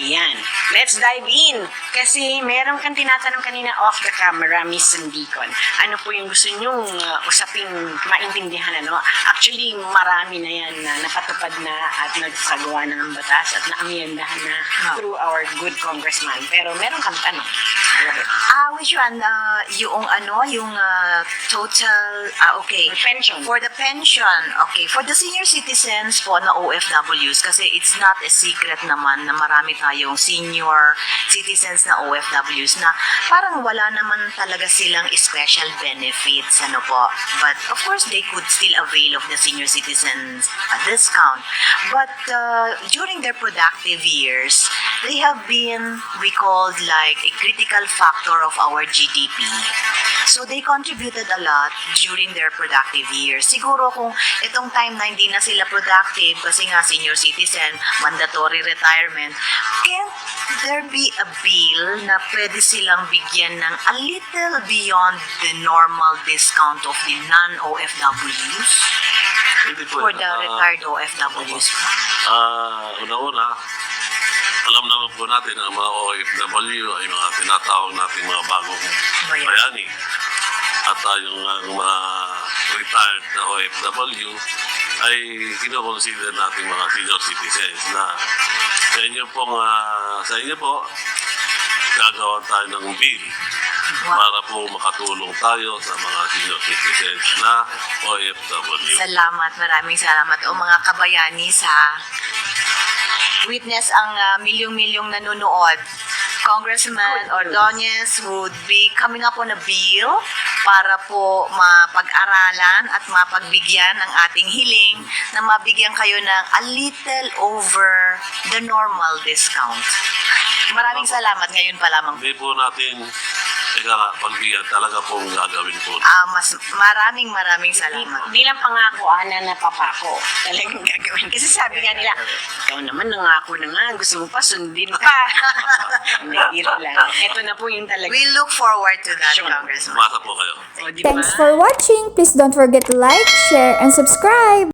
Ayan. Let's dive in. Kasi meron kang tinatanong kanina off the camera, Miss Sandicon. Ano po yung gusto nyong uh, usaping maintindihan, ano? Actually, marami na yan na napatupad na at nagsagawa na ng batas at naamyendahan na through our good congressman. Pero meron kang tanong. Ah, which one? Uh, yung ano, yung uh, total, ah, okay. Pension. For the pension, okay. For the senior citizens po na OFWs, kasi it's not a secret naman na marami tayong senior citizens na OFWs na parang wala naman talaga silang special benefits, ano po. But of course, they could still avail of the senior citizens uh, discount. But uh, during their productive years, they have been, we called like a critical factor of our GDP. So they contributed a lot during their productive years. Siguro kung itong time na hindi na sila productive kasi nga senior citizen, mandatory retirement, can there be a bill na pwede silang bigyan ng a little beyond the normal discount of the non-OFWs Hindi po. for the Ah, retired OFWs? Ah, una-una, alam naman po natin ang mga OFW ay mga tinatawag natin mga bagong Bayani. At ah, yung mga retired na OFW ay kinoconsider natin mga senior citizens na sa inyo pong ah, sa inyo po gagawa tayo ng bill para po makatulong tayo sa mga senior citizens na OFW. Salamat, maraming salamat. O mga kabayani sa witness ang ah, milyong-milyong nanonood. Congressman Ordonez would be coming up on a bill para po mapag-aralan at mapagbigyan ng ating hiling na mabigyan kayo ng a little over the normal discount. Maraming salamat ngayon pa lamang. Hindi po natin ika nga, pagbigyan talaga pong gagawin po. Ah, mas maraming maraming salamat. Bilang pangako, Ana, na papako. Talagang gagawin. Kasi sabi nga nila, ikaw naman nangako na nga, gusto mo pa, sundin pa. Hindi, yun lang. Ito na po yung talaga. We look forward to that, Sure. Congressman. Umasa po kayo. O, di ba? Thanks for watching! Please don't forget to like, share, and subscribe!